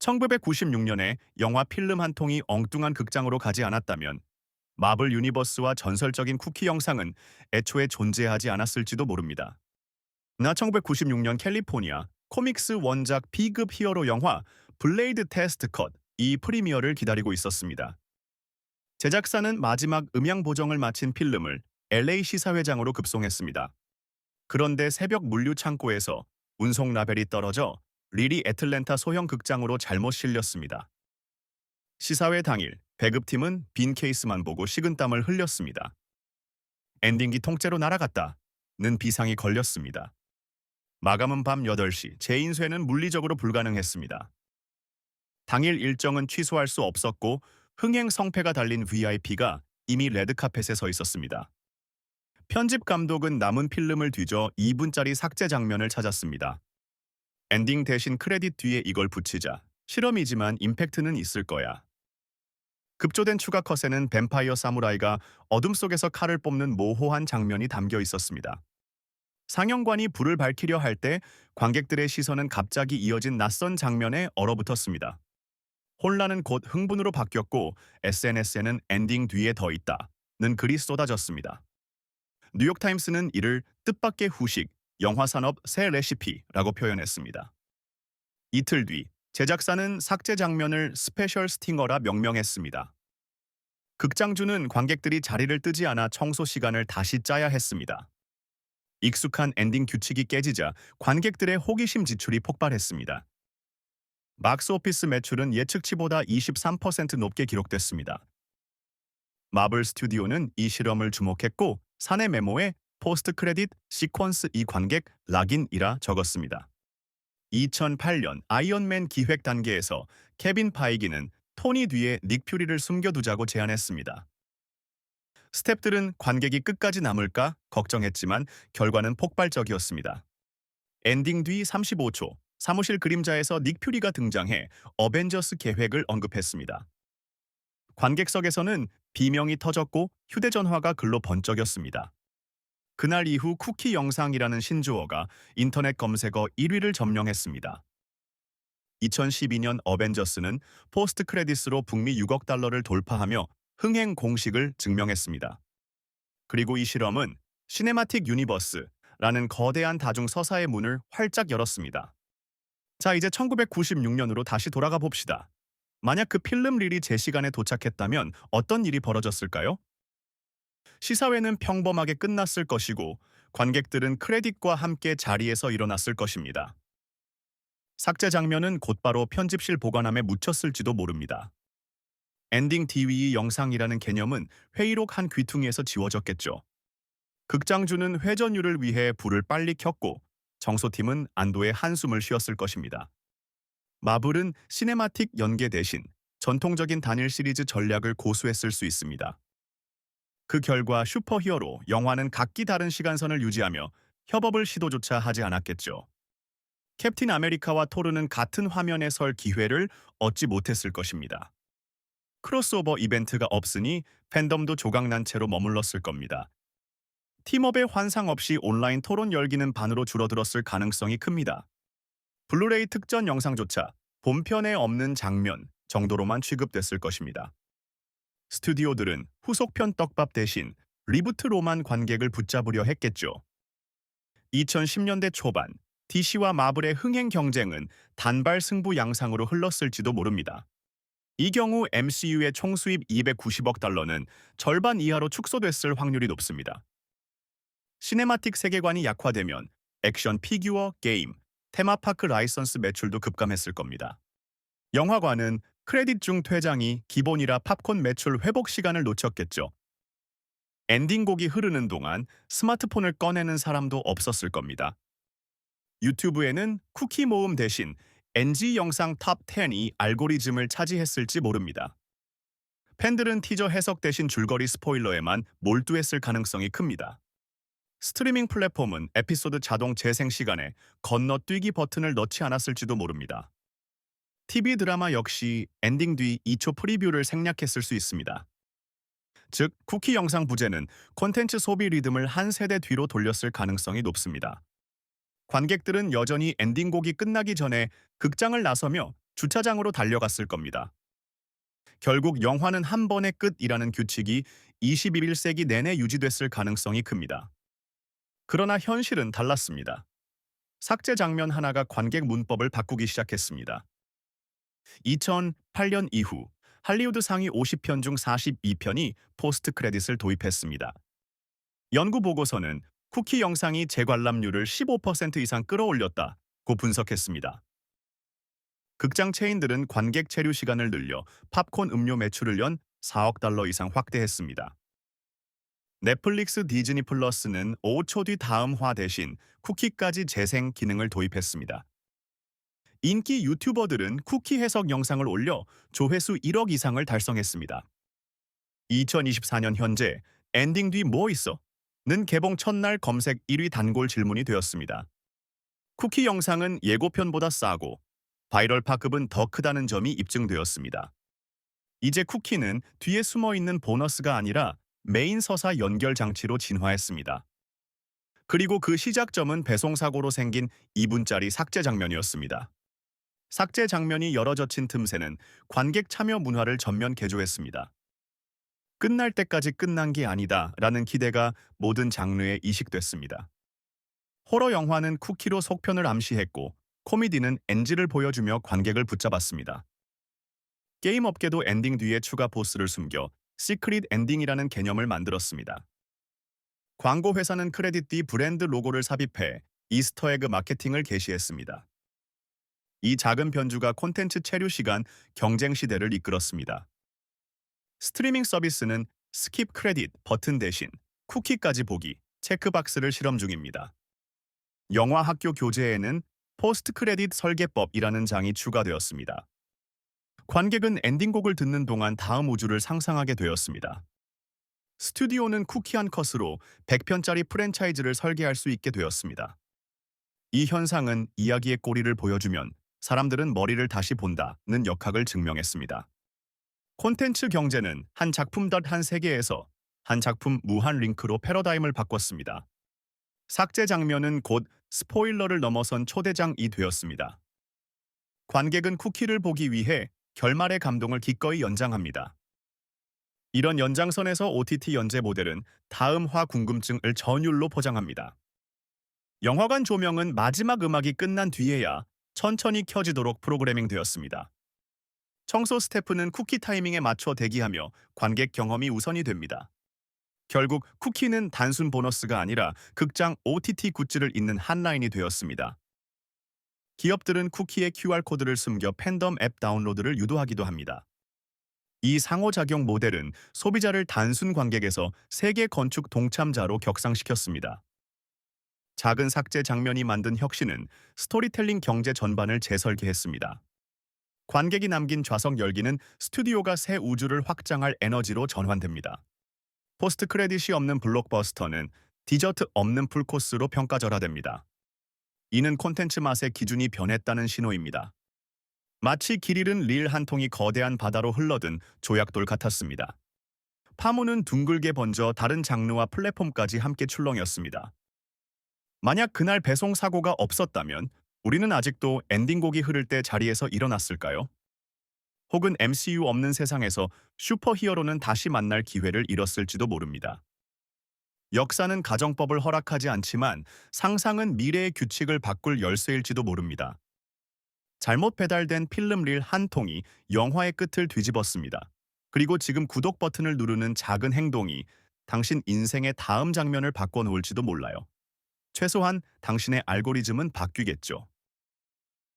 1996년에 영화 필름 한 통이 엉뚱한 극장으로 가지 않았다면 마블 유니버스와 전설적인 쿠키 영상은 애초에 존재하지 않았을지도 모릅니다. 나 1996년 캘리포니아 코믹스 원작 B급 히어로 영화 블레이드 테스트 컷 이 프리미어를 기다리고 있었습니다. 제작사는 마지막 음향 보정을 마친 필름을 LA 시사회장으로 급송했습니다. 그런데 새벽 물류 창고에서 운송 라벨이 떨어져 릴이 애틀랜타 소형 극장으로 잘못 실렸습니다. 시사회 당일 배급팀은 빈 케이스만 보고 식은땀을 흘렸습니다. 엔딩기 통째로 날아갔다 는 비상이 걸렸습니다. 마감은 밤 8시, 재인쇄는 물리적으로 불가능했습니다. 당일 일정은 취소할 수 없었고 흥행 성패가 달린 VIP가 이미 레드카펫에 서 있었습니다. 편집 감독은 남은 필름을 뒤져 2분짜리 삭제 장면을 찾았습니다. 엔딩 대신 크레딧 뒤에 이걸 붙이자 실험이지만 임팩트는 있을 거야. 급조된 추가 컷에는 뱀파이어 사무라이가 어둠 속에서 칼을 뽑는 모호한 장면이 담겨 있었습니다. 상영관이 불을 밝히려 할 때 관객들의 시선은 갑자기 이어진 낯선 장면에 얼어붙었습니다. 혼란은 곧 흥분으로 바뀌었고 SNS에는 엔딩 뒤에 더 있다는 글이 쏟아졌습니다. 뉴욕타임스는 이를 뜻밖의 후식, 영화 산업 새 레시피라고 표현했습니다. 이틀 뒤 제작사는 삭제 장면을 스페셜 스팅어라 명명했습니다. 극장주는 관객들이 자리를 뜨지 않아 청소 시간을 다시 짜야 했습니다. 익숙한 엔딩 규칙이 깨지자 관객들의 호기심 지출이 폭발했습니다. 막스 오피스 매출은 예측치보다 23% 높게 기록됐습니다. 마블 스튜디오는 이 실험을 주목했고 사내 메모에 포스트 크레딧 시퀀스 이 관객 락인이라 적었습니다. 2008년 아이언맨 기획 단계에서 케빈 파이기는 토니 뒤에 닉 퓨리를 숨겨두자고 제안했습니다. 스탭들은 관객이 끝까지 남을까 걱정했지만 결과는 폭발적이었습니다. 엔딩 뒤 35초, 사무실 그림자에서 닉 퓨리가 등장해 어벤져스 계획을 언급했습니다. 관객석에서는 비명이 터졌고 휴대전화가 글로 번쩍였습니다. 그날 이후 쿠키 영상이라는 신조어가 인터넷 검색어 1위를 점령했습니다. 2012년 어벤져스는 포스트 크레디스로 북미 6억 달러를 돌파하며 흥행 공식을 증명했습니다. 그리고 이 실험은 시네마틱 유니버스라는 거대한 다중 서사의 문을 활짝 열었습니다. 자, 이제 1996년으로 다시 돌아가 봅시다. 만약 그 필름 릴이 제 시간에 도착했다면 어떤 일이 벌어졌을까요? 시사회는 평범하게 끝났을 것이고 관객들은 크레딧과 함께 자리에서 일어났을 것입니다. 삭제 장면은 곧바로 편집실 보관함에 묻혔을지도 모릅니다. 엔딩 DVE 영상이라는 개념은 회의록 한 귀퉁이에서 지워졌겠죠. 극장주는 회전율을 위해 불을 빨리 켰고 정소팀은 안도의 한숨을 쉬었을 것입니다. 마블은 시네마틱 연계 대신 전통적인 단일 시리즈 전략을 고수했을 수 있습니다. 그 결과 슈퍼히어로 영화는 각기 다른 시간선을 유지하며 협업을 시도조차 하지 않았겠죠. 캡틴 아메리카와 토르는 같은 화면에 설 기회를 얻지 못했을 것입니다. 크로스오버 이벤트가 없으니 팬덤도 조각난 채로 머물렀을 겁니다. 팀업의 환상 없이 온라인 토론 열기는 반으로 줄어들었을 가능성이 큽니다. 블루레이 특전 영상조차 본편에 없는 장면 정도로만 취급됐을 것입니다. 스튜디오들은 후속편 떡밥 대신 리부트로만 관객을 붙잡으려 했겠죠. 2010년대 초반 DC와 마블의 흥행 경쟁은 단발 승부 양상으로 흘렀을지도 모릅니다. 이 경우 MCU의 총 수입 290억 달러는 절반 이하로 축소됐을 확률이 높습니다. 시네마틱 세계관이 약화되면 액션 피규어, 게임, 테마파크 라이선스 매출도 급감했을 겁니다. 영화관은 크레딧 중 퇴장이 기본이라 팝콘 매출 회복 시간을 놓쳤겠죠. 엔딩곡이 흐르는 동안 스마트폰을 꺼내는 사람도 없었을 겁니다. 유튜브에는 쿠키 모음 대신 NG 영상 탑 10이 알고리즘을 차지했을지 모릅니다. 팬들은 티저 해석 대신 줄거리 스포일러에만 몰두했을 가능성이 큽니다. 스트리밍 플랫폼은 에피소드 자동 재생 시간에 건너뛰기 버튼을 넣지 않았을지도 모릅니다. TV 드라마 역시 엔딩 뒤 2초 프리뷰를 생략했을 수 있습니다. 즉, 쿠키 영상 부재는 콘텐츠 소비 리듬을 한 세대 뒤로 돌렸을 가능성이 높습니다. 관객들은 여전히 엔딩곡이 끝나기 전에 극장을 나서며 주차장으로 달려갔을 겁니다. 결국 영화는 한 번의 끝이라는 규칙이 21세기 내내 유지됐을 가능성이 큽니다. 그러나 현실은 달랐습니다. 삭제 장면 하나가 관객 문법을 바꾸기 시작했습니다. 2008년 이후 할리우드 상위 50편 중 42편이 포스트 크레딧을 도입했습니다. 연구 보고서는 쿠키 영상이 재관람률을 15% 이상 끌어올렸다고 분석했습니다. 극장 체인들은 관객 체류 시간을 늘려 팝콘 음료 매출을 연 4억 달러 이상 확대했습니다. 넷플릭스 디즈니 플러스는 5초 뒤 다음화 대신 쿠키까지 재생 기능을 도입했습니다. 인기 유튜버들은 쿠키 해석 영상을 올려 조회수 1억 이상을 달성했습니다. 2024년 현재 엔딩 뒤 뭐 있어? 는 개봉 첫날 검색 1위 단골 질문이 되었습니다. 쿠키 영상은 예고편보다 싸고 바이럴 파급은 더 크다는 점이 입증되었습니다. 이제 쿠키는 뒤에 숨어 있는 보너스가 아니라 메인 서사 연결 장치로 진화했습니다. 그리고 그 시작점은 배송사고로 생긴 2분짜리 삭제 장면이었습니다. 삭제 장면이 열어젖힌 틈새는 관객 참여 문화를 전면 개조했습니다. 끝날 때까지 끝난 게 아니다 라는 기대가 모든 장르에 이식됐습니다. 호러 영화는 쿠키로 속편을 암시했고 코미디는 엔지를 보여주며 관객을 붙잡았습니다. 게임 업계도 엔딩 뒤에 추가 보스를 숨겨 시크릿 엔딩이라는 개념을 만들었습니다. 광고 회사는 크레딧 뒤 브랜드 로고를 삽입해 이스터에그 마케팅을 개시했습니다. 이 작은 변주가 콘텐츠 체류 시간 경쟁 시대를 이끌었습니다. 스트리밍 서비스는 스킵 크레딧 버튼 대신 쿠키까지 보기 체크박스를 실험 중입니다. 영화 학교 교재에는 포스트 크레딧 설계법이라는 장이 추가되었습니다. 관객은 엔딩곡을 듣는 동안 다음 우주를 상상하게 되었습니다. 스튜디오는 쿠키 한 컷으로 100편짜리 프랜차이즈를 설계할 수 있게 되었습니다. 이 현상은 이야기의 꼬리를 보여주면 사람들은 머리를 다시 본다는 역학을 증명했습니다. 콘텐츠 경제는 한 작품 닷한 세계에서 한 작품 무한 링크로 패러다임을 바꿨습니다. 삭제 장면은 곧 스포일러를 넘어선 초대장이 되었습니다. 관객은 쿠키를 보기 위해 결말의 감동을 기꺼이 연장합니다. 이런 연장선에서 OTT 연재 모델은 다음화 궁금증을 전율로 포장합니다. 영화관 조명은 마지막 음악이 끝난 뒤에야 천천히 켜지도록 프로그래밍 되었습니다. 청소 스태프는 쿠키 타이밍에 맞춰 대기하며 관객 경험이 우선이 됩니다. 결국 쿠키는 단순 보너스가 아니라 극장 OTT 굿즈를 잇는 한라인이 되었습니다. 기업들은 쿠키의 QR코드를 숨겨 팬덤 앱 다운로드를 유도하기도 합니다. 이 상호작용 모델은 소비자를 단순 관객에서 세계 건축 동참자로 격상시켰습니다. 작은 삭제 장면이 만든 혁신은 스토리텔링 경제 전반을 재설계했습니다. 관객이 남긴 좌석 열기는 스튜디오가 새 우주를 확장할 에너지로 전환됩니다. 포스트 크레딧이 없는 블록버스터는 디저트 없는 풀코스로 평가절하됩니다. 이는 콘텐츠 맛의 기준이 변했다는 신호입니다. 마치 길 잃은 릴 한 통이 거대한 바다로 흘러든 조약돌 같았습니다. 파문은 둥글게 번져 다른 장르와 플랫폼까지 함께 출렁였습니다. 만약 그날 배송 사고가 없었다면 우리는 아직도 엔딩곡이 흐를 때 자리에서 일어났을까요? 혹은 MCU 없는 세상에서 슈퍼히어로는 다시 만날 기회를 잃었을지도 모릅니다. 역사는 가정법을 허락하지 않지만 상상은 미래의 규칙을 바꿀 열쇠일지도 모릅니다. 잘못 배달된 필름릴 한 통이 영화의 끝을 뒤집었습니다. 그리고 지금 구독 버튼을 누르는 작은 행동이 당신 인생의 다음 장면을 바꿔놓을지도 몰라요. 최소한 당신의 알고리즘은 바뀌겠죠.